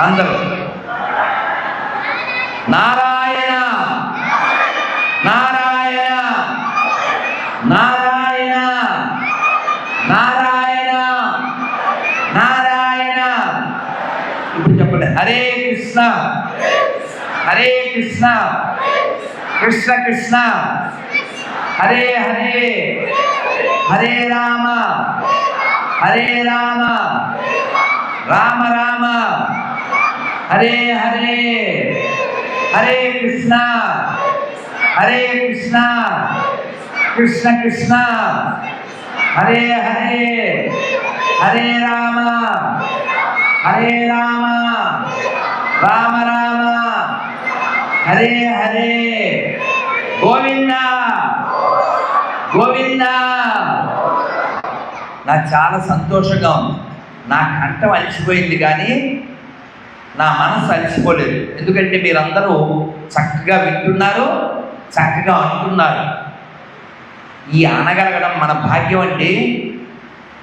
అందరూ. నారాయణ. నారాయణ. నారాయణ. నారాయణ. నారాయణ. ఇప్పుడు చెప్పండి. హరే కృష్ణ. హరే కృష్ణ. కృష్ణ కృష్ణ. హరే హరే. హరే రామ. హరే రామ. రామ రామ. హరే హరే. హరే కృష్ణ. హరే కృష్ణ. కృష్ణ కృష్ణ. హరే హరే. హరే రామ. హరే రామ. రామ రామ. హరే హరే. గోవింద. గోవింద. నాకు చాలా సంతోషంగా ఉంది. నా కంఠం అలిసిపోయింది కానీ నా మనసు అలసిపోలేదు. ఎందుకంటే మీరందరూ చక్కగా వింటున్నారు చక్కగా అంటున్నారు ఈ అనగలగడం మన భాగ్యం అంటే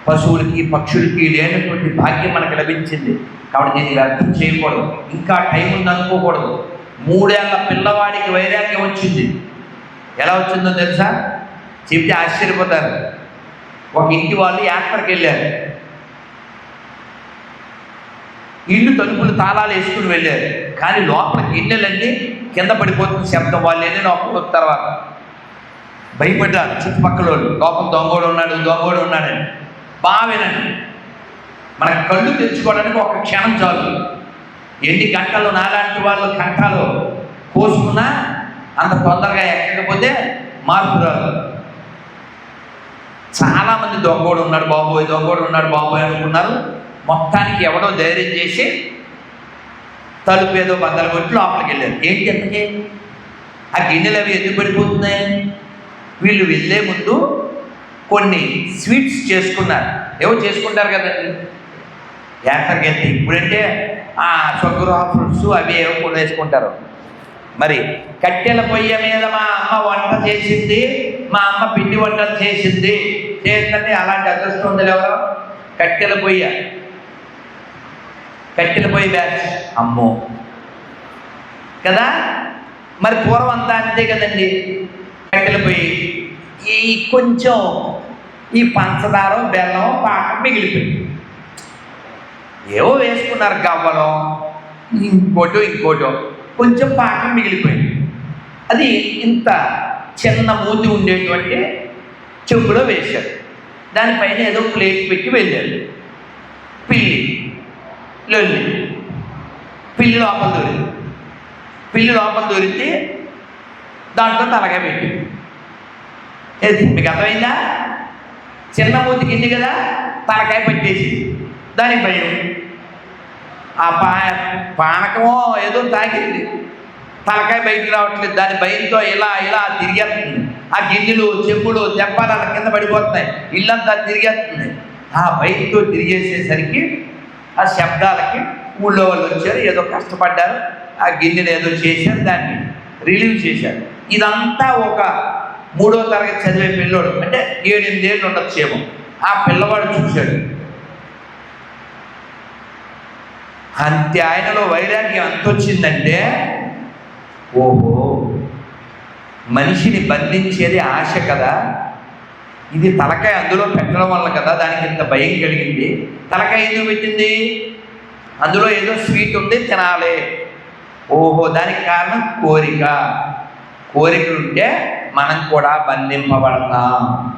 పశువులకి పక్షులకి లేనటువంటి భాగ్యం మనకు లభించింది. కాబట్టి నేను ఇలా అర్థం చేయకూడదు. ఇంకా టైం ఉంది అనుకోకూడదు. మూడేళ్ళ పిల్లవాడికి వైరాగ్యం వచ్చింది. ఎలా వచ్చిందో తెలుసా? చెప్తే ఆశ్చర్యపోతారు. ఒక ఇంటి వాళ్ళు యాత్రకు వెళ్ళారు ఇల్లు తలుపులు తాళాలు వేసుకుని వెళ్ళారు. కానీ లోపల గిన్నెలన్నీ కింద పడిపోతుంది శబ్దం వాళ్ళు వెళ్ళి లోపల తర్వాత భయపడ్డారు. చుట్టుపక్కల వాళ్ళు లోపల దొంగోడు ఉన్నాడు దొంగోడు ఉన్నాడని బావేనండి మన కళ్ళు తెచ్చుకోవడానికి ఒక క్షణం చాలు. ఎన్ని గంటలు నాలాంటి వాళ్ళు గంటలు కోసుకున్నా అంత తొందరగా ఎక్కకపోతే మార్పు రాదు. చాలామంది దొంగోడు ఉన్నాడు బాబోయ్ దొంగోడు ఉన్నాడు బాబోయ్ అనుకున్నారు. మొత్తానికి ఎవడో ధైర్యం చేసి తలుపు ఏదో బద్దలు కొట్టి లోపలికి వెళ్ళారు. ఏంటి ఎంతకి ఆ గిన్నెలు అవి ఎందుకు పడిపోతున్నాయి? వీళ్ళు వెళ్ళే ముందు కొన్ని స్వీట్స్ చేసుకున్నారు. ఏవో చేసుకుంటారు కదండి. యాత్రకి వెళ్తే ఇప్పుడంటే ఆ షుగర్ ఫ్రూట్స్ అవి ఏవో కూడా వేసుకుంటారు. మరి కట్టెల పొయ్యి మీద మా అమ్మ వంట చేసింది మా అమ్మ పిండి వంటలు చేసింది. చేసిందంటే అలాంటి అదృష్టం ఉంది ఎవరో. కట్టెల పొయ్య. కట్టెల పొయ్యి బ్యాచ్. అమ్మో. కదా? మరి పూర్వం అంతా అంతే కదండి. కట్టెల పొయ్యి. ఈ కొంచెం ఈ పంచదార బెల్లం పాకం మిగిలిపోయింది. ఏవో వేసుకున్నారు గవ్వలో. ఇంకోటో ఇంకోటో. కొంచెం పాకం మిగిలిపోయింది. అది ఇంత చిన్న మూతి ఉండేటువంటి చెంబులో వేశారు. దానిపైన ఏదో ప్లేట్ పెట్టి వెళ్ళారు. పిల్లి లొల్లి. పిల్లి లోపల దొరింది. పిల్లి లోపల దొరికితే దాంట్లో తలగా పెట్టి ఏది? మీకు అర్థమైందా? చిన్న మూతికి ఎన్ని కదా? తలకాయ పట్టేసి దానికి భయం. ఆ పా పానకమో ఏదో తాకింది తలకాయ బయటికి రావట్లేదు. దాని భయంతో ఇలా ఇలా తిరిగేస్తుంది. ఆ గిన్నెలు చెప్పులు దెబ్బలు అలా కింద పడిపోతున్నాయి. ఇల్లంతా తిరిగేస్తుంది. ఆ భయంతో తిరిగేసేసరికి ఆ శబ్దాలకి ఊళ్ళో వాళ్ళు వచ్చారు. ఏదో కష్టపడ్డారు. ఆ గిన్నెలు ఏదో చేశారు. దాన్ని రిలీవ్ చేశారు. ఇదంతా ఒక మూడో తరగతి చదివే పిల్లోడు. అంటే ఏడెనిమిదేళ్ళు ఉండొచ్చేమో. ఆ పిల్లవాడు చూశాడు. అంతే ఆయనలో వైరాగ్యం ఎంత వచ్చిందంటే ఓహో మనిషిని బంధించేది ఆశ కదా. ఇది తలకాయ అందులో పెట్టడం వల్ల కదా దానికి ఇంత భయం కలిగింది. తలకాయ ఎందుకు పెట్టింది? అందులో ఏదో స్వీట్ ఉంది తినాలి. ఓహో దానికి కారణం కోరిక. కోరికలు ఉంటే మనం కూడా బంధింపబడతాం.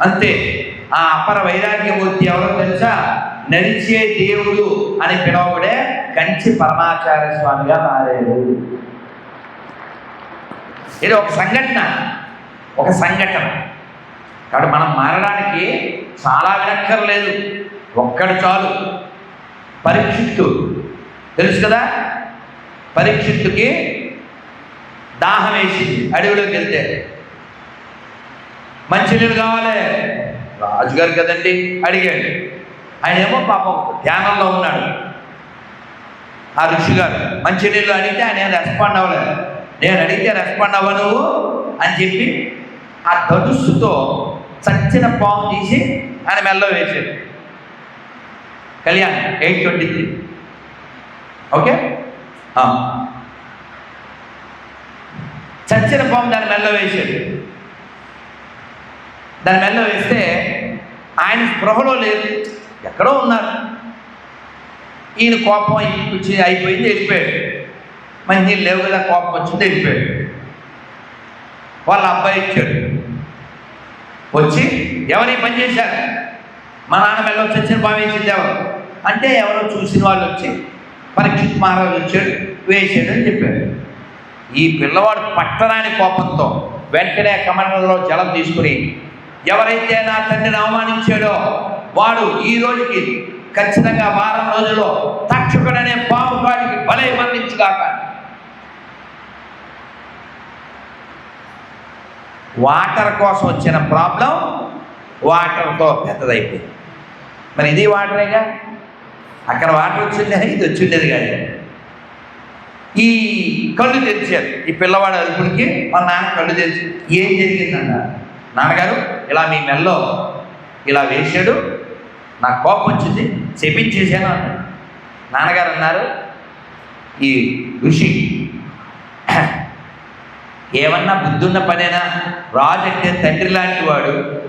అంతే. ఆ అపర వైరాగ్యమూర్తి ఎవరో తెలుసా? నడిచే దేవుడు అని పిలువబడే కంచి పరమాచార్య స్వామిగా మారారు. ఇది ఒక సంఘటన ఒక సంఘటన. కాబట్టి మనం మారడానికి చాలా వినక్కర్లేదు. ఒక్కడు చాలు. పరీక్షిత్తు. తెలుసు కదా? పరీక్షిత్తుకి దాహం వేసింది. అడవిలోకి వెళ్తే. మంచినీళ్ళు కావాలి. రాజుగారు కదండి అడిగాడు. ఆయన ఏమో పాపం ధ్యానంలో ఉన్నాడు. ఆ ఋషి గారు మంచినీళ్ళు అడిగితే ఆయన ఏం రెస్పాండ్ అవ్వలేదు. నేను అడిగితే రెస్పాండ్ అవ్వ నువ్వు? అని చెప్పి ఆ ధనుస్సుతో చచ్చిన పాము తీసి ఆయన మెల్ల వేశాడు. Kalyan eight twenty three. Okay? చచ్చిన పాము దాని మెల్ల వేశాడు. దాని మెల్ల వేస్తే ఆయన స్పృహలో లేదు. ఎక్కడో ఉన్నారు. ఈయన కోపం వచ్చి అయిపోయింది వెళ్ళిపోయాడు. మంచి నీళ్ళు లేవు కదా కోపం వచ్చింది వెళ్ళిపోయాడు. వాళ్ళ అబ్బాయి ఇచ్చాడు వచ్చి ఎవరి పని చేశారు? మా నాన్న మెల్ల వచ్చి వచ్చిన పాము ఎవరు అంటే ఎవరో చూసిన వాళ్ళు వచ్చి పరీక్షిత్ మహారాజు వచ్చాడు వేసాడు అని చెప్పాడు ఈ పిల్లవాడు పట్టరాని కోపంతో వెంటనే కమండలో జలం తీసుకుని ఎవరైతే నా తండ్రిని అవమానించాడో వాడు ఈ రోజుకి ఖచ్చితంగా వారం రోజుల్లో తక్షకుడనే పాము కాడికి బలై మరణించుగాక. వాటర్ కోసం వచ్చిన ప్రాబ్లం వాటర్తో పెద్దదైపోయింది. మరి ఇది వాటరేగా? అక్కడ వాటర్ వచ్చిండే ఇది వచ్చిండేది కాదు. ఈ కళ్ళు తెరిచారు. ఈ పిల్లవాడు అదుపుడికి వాళ్ళ నాన్న కళ్ళు తెరిచి ఏం జరిగిందన్న? నాన్నగారు ఇలా మీ మెల్లో ఇలా వేసాడు నాకు కోపం వచ్చింది చెప్పించేసాను అన్నాడు. నాన్నగారు అన్నారు ఈ ఋషి ఏమన్నా బుద్ధున్న పనేనా? రాజు అంటే తండ్రి లాంటి వాడు.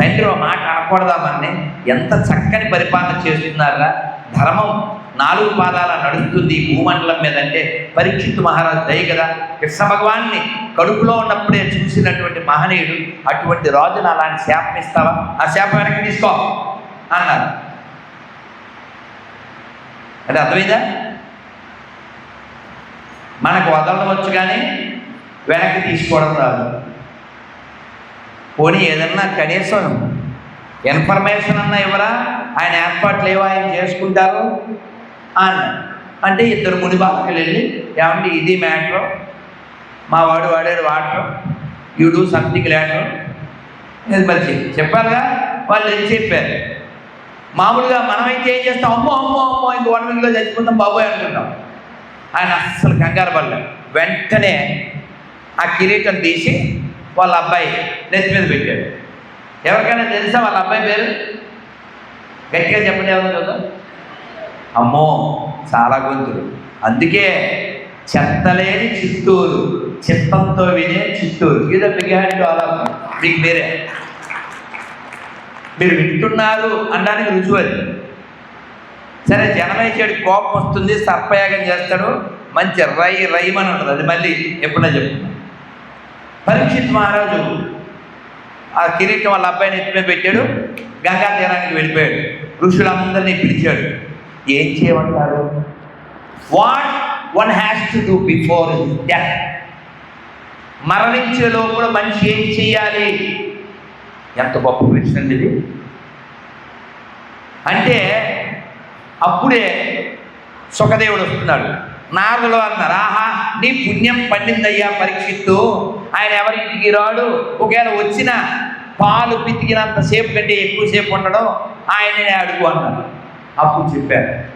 తండ్రి ఒక మాట అనకూడదామని ఎంత చక్కని పరిపాలన చేస్తున్నారా? ధర్మం నాలుగు పాదాల నడుస్తుంది భూమండలం మీద అంటే పరీక్షిత్ మహారాజు దయ కదా? కృష్ణ భగవాన్ని కడుపులో ఉన్నప్పుడే చూసినటువంటి మహనీయుడు అటువంటి రాజును అలాంటి శాపం ఇస్తావా? ఆ శాపం వెనక్కి తీసుకో. అన్నారు. అంటే అర్థమైందా? మనకు వదలవచ్చు కానీ వెనక్కి తీసుకోవడం రాదు. పోనీ ఏదన్నా కనీసం ఇన్ఫర్మేషన్ అన్నా ఇవ్వరా? ఆయన ఏర్పాట్లు ఏవో ఆయన చేసుకుంటారు? అని అంటే ఇద్దరు ముని బాలకులు వెళ్ళి ఏమంటే ఇది మ్యాటర్. మా వాడు వాడాడు water. You do something later. ఇది మరి చెప్పి చెప్పారుగా? వాళ్ళు ఏం చెప్పారు? మామూలుగా మనమైతే ఏం చేస్తాం? అమ్మో అమ్మో అమ్మో ఇంక వన్ వీక్లో చచ్చిపోతాం బాబోయ్ అనుకుంటాం. ఆయన అస్సలు కంగారు పడలేదు. వెంటనే ఆ కిరీటం తీసి వాళ్ళ అబ్బాయి నెత్తి మీద పెట్టాడు. ఎవరికైనా తెలుసా వాళ్ళ అబ్బాయి పేరు? గట్టిగా చెప్పండి ఎవరు చూద్దాం? అమ్మో చాలా గొంతులు. అందుకే చెత్తలేని చిత్తూరు చిత్తంతో వినే చిత్తూరు. ఇది బిగాడి మీకు మీరే. మీరు వింటున్నారు అనడానికి రుజువు అది. సరే జనమేచేడు కోపం వస్తుంది సర్పయాగం చేస్తాడు మంచి రై రైమని ఉంటుంది. అది మళ్ళీ ఎప్పుడో చెప్తున్నా. పరీక్షిత్ మహారాజు ఆ కిరీటం వాళ్ళ అబ్బాయిని ఎత్తుమే పెట్టాడు గంగా తీరానికి వెళ్ళిపోయాడు. ఋషులందరినీ పిలిచాడు. ఏం చేయమంటారు? What one has to do before death మరణించే లోపల మనిషి ఏం చేయాలి ఎంత గొప్ప ప్రశ్న అండి ఇది? అంటే అప్పుడే సుఖదేవుడు వస్తున్నాడు. నారదులు అన్నారు ఆహా నీ పుణ్యం పండిందయ్యా పరీక్షిత్తు. ఆయన ఎవరింటికి రాడు? ఒకవేళ వచ్చిన పాలు పితికినంతసేపు కంటే ఎక్కువసేపు ఉండడం ఆయననే అడుగు అన్నాడు అప్పుడు చెప్పారు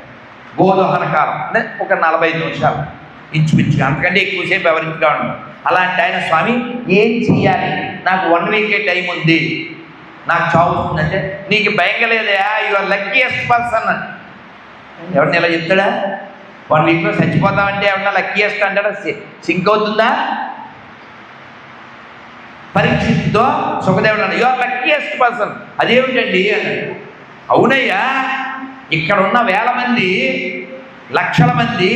గోదోహన కాలం. అంటే ఒక నలభై ఐదు నిమిషాలు. ఇంచుమించుగా అంతకంటే ఎక్కువసేపు ఎవరింటిగా ఉండదు అలాంటి ఆయన స్వామి ఏం చెయ్యాలి? నాకు వన్ వీకే టైం ఉంది. నాకు చావు వస్తుందంటే నీకు భయం లేదయా యువర్ లక్కీయెస్ట్ పర్సన్ ఎవరిని ఇలా చెప్తాడా? వన్ వీక్లో చచ్చిపోతామంటే ఎవరన్నా లక్కీయెస్ట్ అంటాడా? సింక్ అవుతుందా? పరీక్షిత్తుతో సుఖదేవుడు అన్నాడు యువర్ లక్కీయెస్ట్ పర్సన్ అదేమిటండి? అన్నాడు. అవునయ్యా ఇక్కడ ఉన్న వేల మంది లక్షల మంది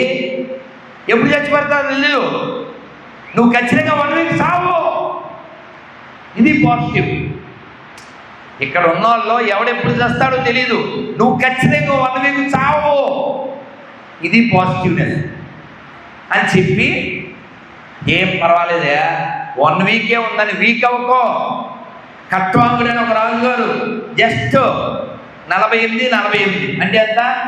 ఎప్పుడు చచ్చిపోతారు తెలియదు నువ్వు ఖచ్చితంగా వన్ వీక్ సావు. ఇది పాజిటివ్. ఇక్కడ ఉన్న వాళ్ళు ఎవడెప్పుడు చేస్తాడో తెలియదు నువ్వు ఖచ్చితంగా వన్ వీక్ చావు. ఇది పాజిటివ్నెస్. అని చెప్పి ఏం పర్వాలేదే. వన్ వీకే ఉందని వీక్ అవ్వకో. కట్వాంగుడు అని ఒక రాజు గారు జస్ట్ నలభై ఎనిమిది నలభై ఎనిమిది. అంటే ఎంత?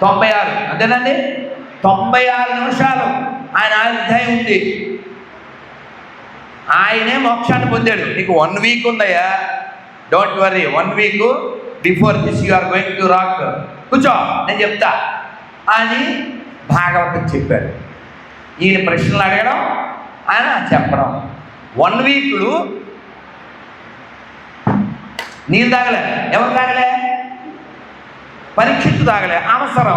తొంభై ఆరు. అంతేనండి? తొంభై ఆరు నిమిషాలు. ఆయన అధ్యాయం ఉంది. ఆయనే మోక్షాన్ని పొందాడు. నీకు వన్ వీక్ ఉందయ్యా. Don't worry one week before this you are going to rock కూర్చో నేను చెప్తా. అని భాగవతం చెప్పాడు. ఈయన ప్రశ్నలు అడగడం ఆయన చెప్పడం. వన్ వీక్లు నీళ్ళు తాగలే. ఎవరు తాగలే? పరీక్షిత్తు తాగలే. అవసరం.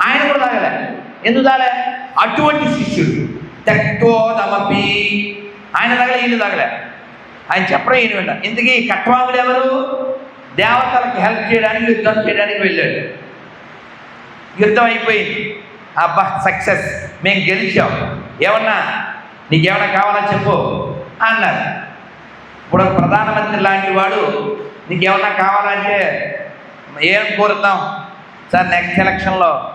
ఆయన కూడా తాగలే. ఎందుకు తాగలే? అటువంటి శిష్యుడు. తెక్తోదమపి ఆయన తగలే ఈయన తగలే. ఆయన చెప్పడం ఈయన వింట ఇంతకీ కట్వాములు ఎవరు? దేవతలకు హెల్ప్ చేయడానికి యుద్ధం చేయడానికి వెళ్ళాడు. యుద్ధం అయిపోయింది. అబ్బా సక్సెస్ మేము గెలిచాం. ఏమన్నా నీకేమన్నా కావాలా చెప్పు? అన్నారు. ఇప్పుడు ప్రధానమంత్రి లాంటి వాడు నీకేమన్నా కావాలంటే ఏం కోరుతాం? సార్ నెక్స్ట్ ఎలక్షన్లో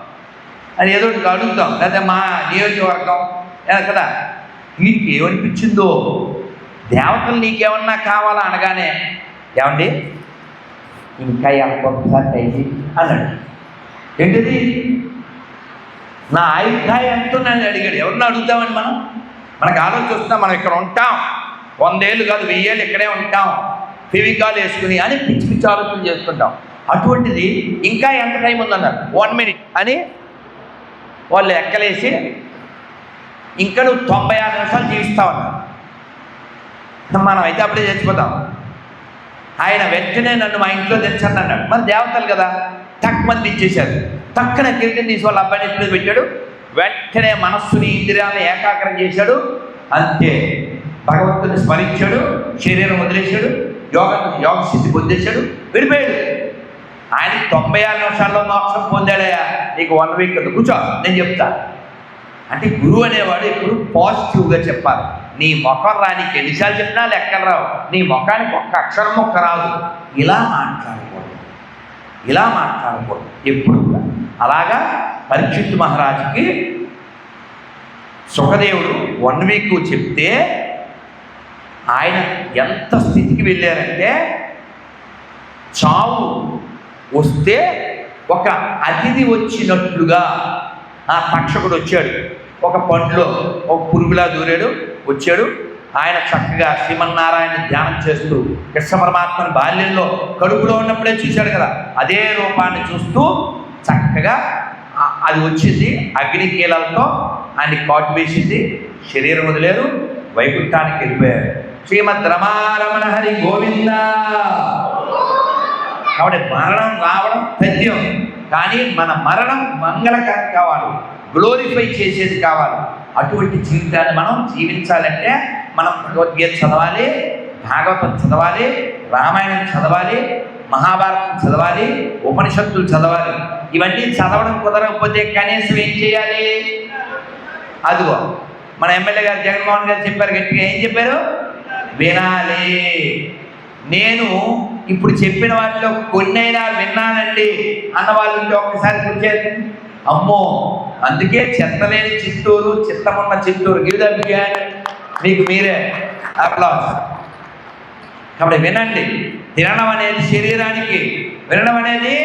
అది ఏదో ఒకటి అడుగుతాం. లేదా మా నియోజకవర్గం కదా? వీరికి ఏమనిపించిందో? దేవతలు నీకేమన్నా కావాలా అనగానే ఏమండి? ఇంకా ఎంత ఒకసారి అయింది అన్నాడు. ఏంటిది? నా ఆయుధాయ ఎంత నన్ను అడిగాడు. ఎవరిని అడుగుతామని మనం? మనకు ఆలోచిస్తున్నాం మనం ఇక్కడ ఉంటాం. వందేళ్ళు కాదు వెయ్యేళ్ళు ఇక్కడే ఉంటాం. ఫెవికాల్ వేసుకుని అని పిచ్చి పిచ్చి ఆలోచన చేసుకుంటాం అటువంటిది ఇంకా ఎంత టైం ఉందన్నారు? వన్ మినిట్ అని వాళ్ళు ఎక్కలేసి ఇంకా నువ్వు తొంభై ఆరు నిమిషాలు జీవిస్తావన్నారు మనం అయితే అప్పుడే చచ్చిపోతాం. ఆయన వెంటనే నన్ను మా ఇంట్లో తెచ్చండి అన్నాడు. మన దేవతలు కదా టక్ మంది ఇచ్చేశారు. టక్కున కిరీటం తీసి వాళ్ళ అబ్బాయిని ఎత్తి మీద పెట్టాడు. వెంటనే మనస్సుని ఇంద్రియాలను ఏకాగ్రం చేశాడు. అంతే. భగవంతుని స్మరించాడు శరీరం వదిలేశాడు యోగ యోగ స్థితి పొందేశాడు విడిపోయాడు. ఆయన తొంభై ఆరు నిమిషాల్లో మోక్షం పొందాడయా నీకు వన్ వీక్ కదా కూర్చో నేను చెప్తా. అంటే గురువు అనేవాడు ఎప్పుడు పాజిటివ్గా చెప్పాలి. నీ ముఖం రానికి ఎన్నిసార్లు చెప్పినా లెక్కలు రావు. నీ ముఖానికి ఒక్క అక్షరం మొక్క రాదు. ఇలా మాట్లాడకూడదు. ఇలా మాట్లాడకూడదు. ఎప్పుడు కూడా. అలాగా పరీక్షిత్ మహారాజుకి సుఖదేవుడు వన్ వీక్ చెప్తే ఆయన ఎంత స్థితికి వెళ్ళారంటే చావు వస్తే ఒక అతిథి వచ్చినట్లుగా ఆ తక్షకుడు వచ్చాడు. ఒక పండులో ఒక పురుగులా దూరాడు వచ్చాడు. ఆయన చక్కగా శ్రీమన్నారాయణ ధ్యానం చేస్తూ కృష్ణ పరమాత్మను బాల్యంలో కడుపులో ఉన్నప్పుడే చూశాడు కదా. అదే రూపాన్ని చూస్తూ చక్కగా అది వచ్చింది. అగ్ని కీలలతో ఆయన కాటు వేసింది. శరీరం వదిలేరు. వైకుంఠానికి వెళ్ళిపోయారు. శ్రీమద్ రమారమణ హరి గోవింద. కాబట్టి మరణం రావడం తథ్యం కానీ మన మరణం మంగళకరం కావాలి. గ్లోరిఫై చేసేది కావాలి. అటువంటి జీవితాన్ని మనం జీవించాలంటే మనం భగవద్గీత చదవాలి భాగవతం చదవాలి రామాయణం చదవాలి మహాభారతం చదవాలి ఉపనిషత్తులు చదవాలి. ఇవన్నీ చదవడం కుదరకపోతే కనీసం ఏం చేయాలి? అదిగో మన ఎమ్మెల్యే గారు జగన్మోహన్ గారు చెప్పారు గట్టిగా. ఏం చెప్పారు? వినాలి. నేను ఇప్పుడు చెప్పిన వాటిలో కొన్నైనా విన్నానండి అన్న వాళ్ళు ఒక్కసారి కూర్చేది అమ్మో అందుకే చెత్తలేని చిత్తూరు చిత్తమున్న చిత్తూరు. గిరిదబ్బిగా మీకు మీరే. అప్లాస్ కాబట్టి వినండి. తినడం అనేది శరీరానికి వినడం అనేది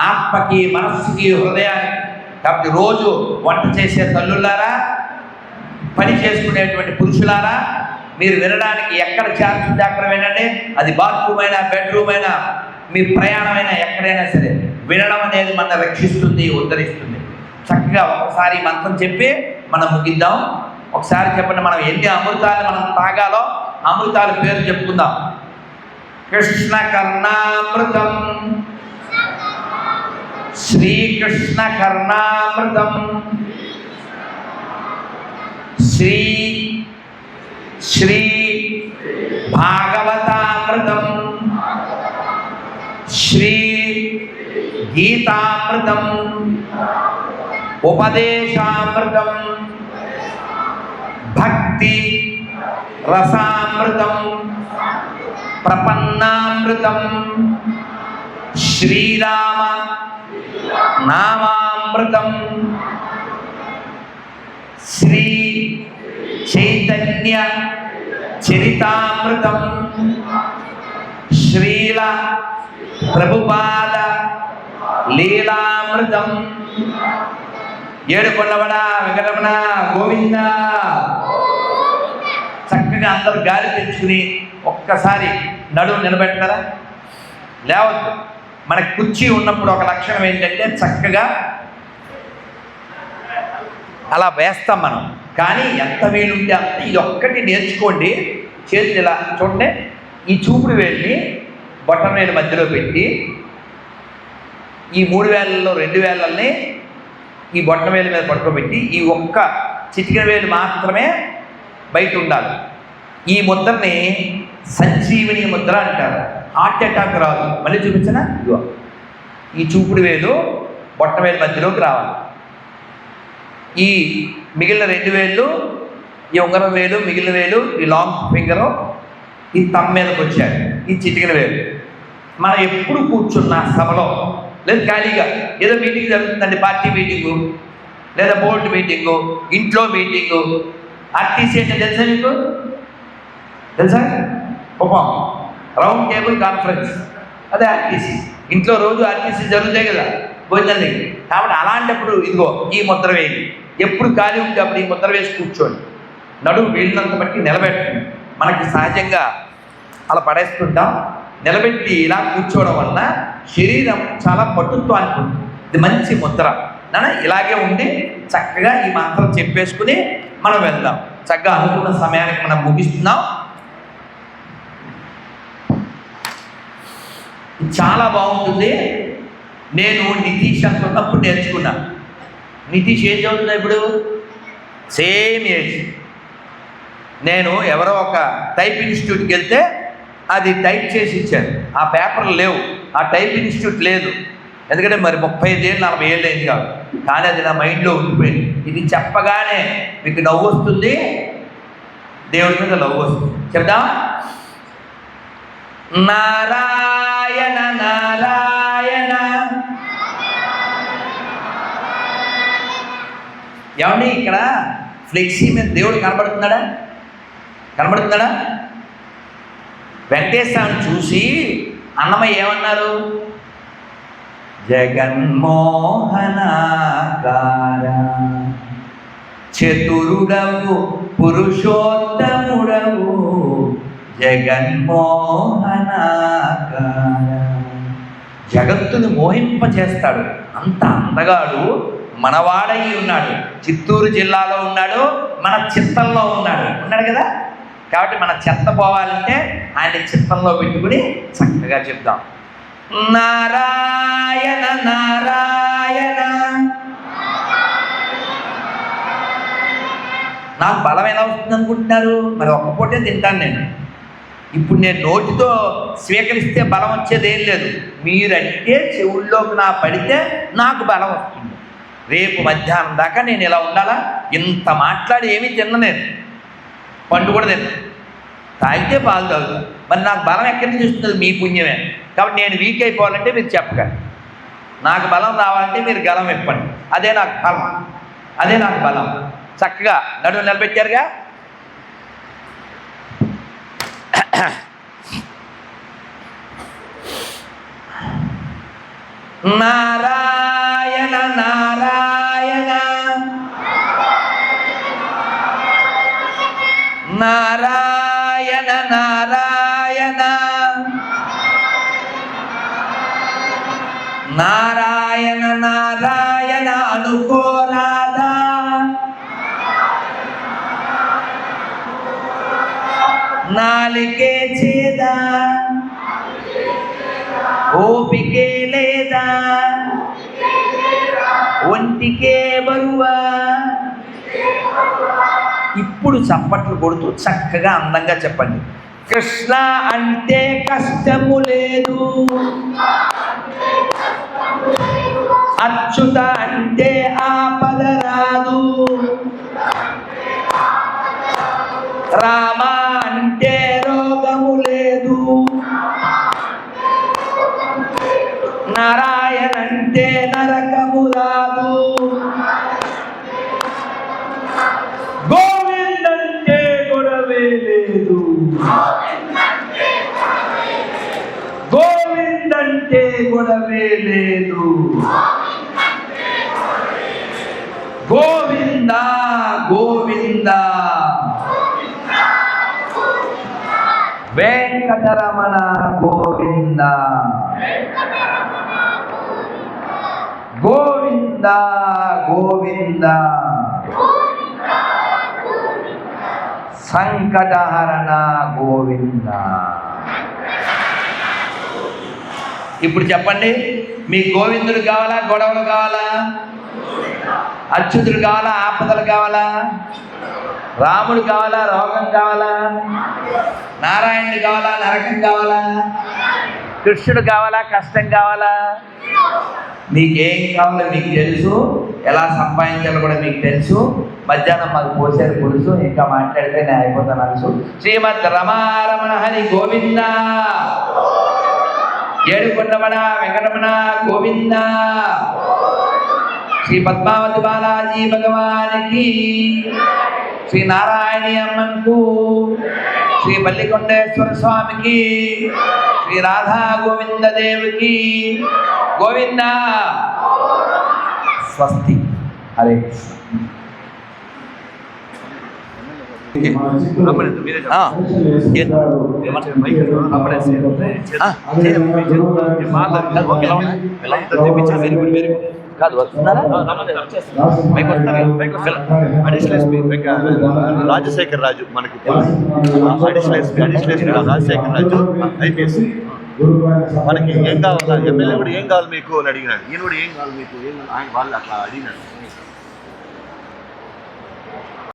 ఆత్మకి మనస్సుకి హృదయానికి. కాబట్టి రోజు వంట చేసే తల్లులారా పని చేసుకునేటువంటి పురుషులారా మీరు వినడానికి ఎక్కడ ఛాన్స్ ఉంటే అక్కడ వినండి. అది బాత్రూమ్ అయినా బెడ్రూమ్ అయినా మీ ప్రయాణమైనా ఎక్కడైనా సరే వినడం అనేది మన రక్షిస్తుంది ఉద్ధరిస్తుంది. చక్కగా ఒకసారి మంత్రం చెప్పి మనం ముగిద్దాం. ఒకసారి చెప్పండి మనం ఎన్ని అమృతాలు మనం తాగాలో అమృతాల పేరు చెప్పుకుందాం. కృష్ణ కర్ణామృతం. శ్రీకృష్ణ కర్ణామృతం. శ్రీ శ్రీ భాగవతామృతం. శ్రీ గీతామృతం. ఉపదేశామృతం. భక్తి రసామృతం. ప్రపన్నామృతం. శ్రీరామ నామామృతం. శ్రీ చైతన్య చరితామృతం. శ్రీల ప్రభుపాద లీలామృతం. ఏడు కొల్లవడ వెంకటరమణ గోవింద. చక్కగా అందరూ గాలి తెచ్చుకుని ఒక్కసారి నడుము నిలబెట్టారా? లేవద్దు. మన కుర్చీ ఉన్నప్పుడు ఒక లక్షణం ఏంటంటే చక్కగా అలా వేస్తాం మనం. కానీ ఎంత వీలుంటే అంత. ఇది ఒక్కటి నేర్చుకోండి. చేతులు ఇలా చూడండి. ఈ చూపుడు వేలిని బొట్టన వేలు మధ్యలో పెట్టి ఈ మూడు వేలల్లో రెండు వేలల్ని ఈ బొట్టన వేలు మీద పడుకోబెట్టి ఈ ఒక్క చిటికిన వేలు మాత్రమే బయట ఉండాలి. ఈ ముద్రని సంజీవిని ముద్ర అంటారు. హార్ట్ అటాక్ రాదు. మళ్ళీ చూపించనా? ఇదిగో. ఈ చూపుడు వేలు బొట్ట వేలు మధ్యలోకి రావాలి. ఈ మిగిలిన రెండు వేళ్ళు ఈ ఉంగరం వేలు మిగిలిన వేలు ఈ లాంగ్ ఫింగరు ఈ తమ్ మీదకి వచ్చాడు ఈ చిటికిన వేలు. మనం ఎప్పుడు కూర్చున్న సభలో లేదు ఖాళీగా ఏదో మీటింగ్ జరుగుతుందండి పార్టీ మీటింగు లేదా బోర్డు మీటింగు ఇంట్లో మీటింగు ఆర్టీసీ అంటే తెలుసా మీకు? తెలుసా? ఉపం రౌండ్ టేబుల్ కాన్ఫరెన్స్ అదే ఆర్టీసీ ఇంట్లో రోజు ఆర్టీసీ జరుగుతాయి కదా. భోజనాలు కాబట్టి అలాంటప్పుడు ఇదిగో ఈ ముద్ర వేయండి. ఎప్పుడు ఖాళీ ఉంటే అప్పుడు ఈ ముద్ర వేసి కూర్చోండి. నడుము వీళ్ళంత బట్టి నిలబెట్టండి. మనకి సహజంగా అలా పడేస్తుంటాం. నిలబెట్టి ఇలా కూర్చోవడం వలన శరీరం చాలా పట్టుత్వానికి ఉంటుంది. ఇది మంచి ముద్ర. నాన్న ఇలాగే ఉండి చక్కగా ఈ మంత్రం చెప్పేసుకుని మనం వెళ్దాం. చక్కగా అనుకున్న సమయానికి మనం ముగిస్తున్నాం. చాలా బాగుంటుంది. నేను నితీష్ అంత ఉన్నప్పుడు నేర్చుకున్నా. నితీష్ ఏం చదువుతున్నా ఇప్పుడు? సేమ్ ఏజ్ నేను ఎవరో ఒక టైప్ ఇన్స్టిట్యూట్కి వెళ్తే అది టైప్ చేసి ఇచ్చాను ఆ పేపర్లు లేవు. ఆ టైప్ ఇన్స్టిట్యూట్ లేదు. ఎందుకంటే మరి ముప్పై ఐదు ఏళ్ళు నలభై ఏళ్ళు అయింది కాదు. కానీ అది నా మైండ్లో ఉండిపోయింది. ఇది చెప్పగానే మీకు నవ్వు వస్తుంది. దేవుడి మీద నవ్వు వస్తుంది. చెప్దా నారాయణ నారాయణ ఏమండి ఇక్కడ ఫ్లెక్సీ మీద దేవుడు కనబడుతున్నాడా? కనబడుతున్నాడా? వెంకటేశ్వరాన్ని చూసి అన్నమయ్య ఏమన్నారు? జగన్మోహనాకార చతురుడవు పురుషోత్తముడవు జగన్మోహనాకార జగత్తుని మోహింపచేస్తాడు. అంత అందగాడు మనవాడై ఉన్నాడు. చిత్తూరు జిల్లాలో ఉన్నాడు మన చిత్తంలో ఉన్నాడు. ఉన్నాడు కదా? కాబట్టి మన చెత్త పోవాలంటే ఆయన చిత్తంలో పెట్టుకుని చక్కగా చెప్దాం. నారాయణ నారాయణ. నాకు బలం ఎలా వస్తుంది అనుకుంటున్నారు మరి ఒక్క పూటే తింటాను నేను. ఇప్పుడు నేను నోటితో స్వీకరిస్తే బలం వచ్చేది ఏం లేదు. మీరంటే చెవుల్లోకి నా పడితే నాకు బలం వస్తుంది. రేపు మధ్యాహ్నం దాకా నేను ఇలా ఉండాలా? ఇంత మాట్లాడి ఏమీ తిన్న నేను. పండు కూడా తిన్న. తాగితే పాలు తాగుతా. మరి నాకు బలం ఎక్కడి నుంచి వస్తుంది? మీ పుణ్యమే. కాబట్టి నేను వీక్ అయిపోవాలంటే మీరు చెప్పకండి. నాకు బలం రావాలంటే మీరు గలం ఇప్పండి అదే నాకు బలం. అదే నాకు బలం. చక్కగా నడువు నిలబెట్టారుగా? నారాయణ నారాయణ. నారాయణ నారాయణ. నారాయణ నారాయణ అనుకోరాదా నాలికే చేదా. ఓపికే లేదా. ఒంటికే ఇప్పుడు చప్పట్లు కొడుతూ చక్కగా అందంగా చెప్పండి. కృష్ణ అంటే కష్టము లేదు. అచ్యుత అంటే ఆపద రాదు. రామ అంటే రోగము లేదు. నారాయణ అంటే నరక రాదు గోవింద్ అంటే గొడవే లేదు గోవింద్ అంటే గొడవే లేదు. గోవింద గోవింద. వెంకటరమణ గోవింద. గోవింద గోవింద. సంకటహరణ గోవిందా. ఇప్పుడు చెప్పండి మీ గోవిందుడు కావాలా గొడవలు కావాలా? అచ్యుతుడు కావాలా ఆపదలు కావాలా? రాముడు కావాలా రోగం కావాలా? నారాయణుడు కావాలా నరకం కావాలా? కృష్ణుడు కావాలా కష్టం కావాలా? మీకేం కావాలో మీకు తెలుసు ఎలా సంపాదించాలో కూడా మీకు తెలుసు. మధ్యాహ్నం మాకు పోసారు పులుసు ఇంకా మాట్లాడితే నేను అయిపోతాను అనుసు శ్రీమద్ రమారమణ హరి గోవిందా. ఏడుకొండమణ వెంకటమణ గోవింద. శ్రీ పద్మావతి బాలాజీ భగవానికి శ్రీ నారాయణి అమ్మన్కు శ్రీ పల్లికొండేశ్వర స్వామికి శ్రీ రాధా గోవింద దేవుకి గోవింద. స్వస్తి. హరే కృష్ణ ఆ. ఆ, కాదు వస్తున్నారా పైకి వస్తున్నారు, పైకి అడిషనల్ ఎస్పీ రాజశేఖర్ రాజు మనకి additional SP additional SP Rajasekhar Raju IPS. మనకి ఏం కావాలా? ఎమ్మెల్యే కూడా ఏం కావాలి మీకు అని అడిగినాడు. ఈయన కూడా ఏం కావాలి మీకు? ఏం ఆయన వాళ్ళు అట్లా అడిగినాడు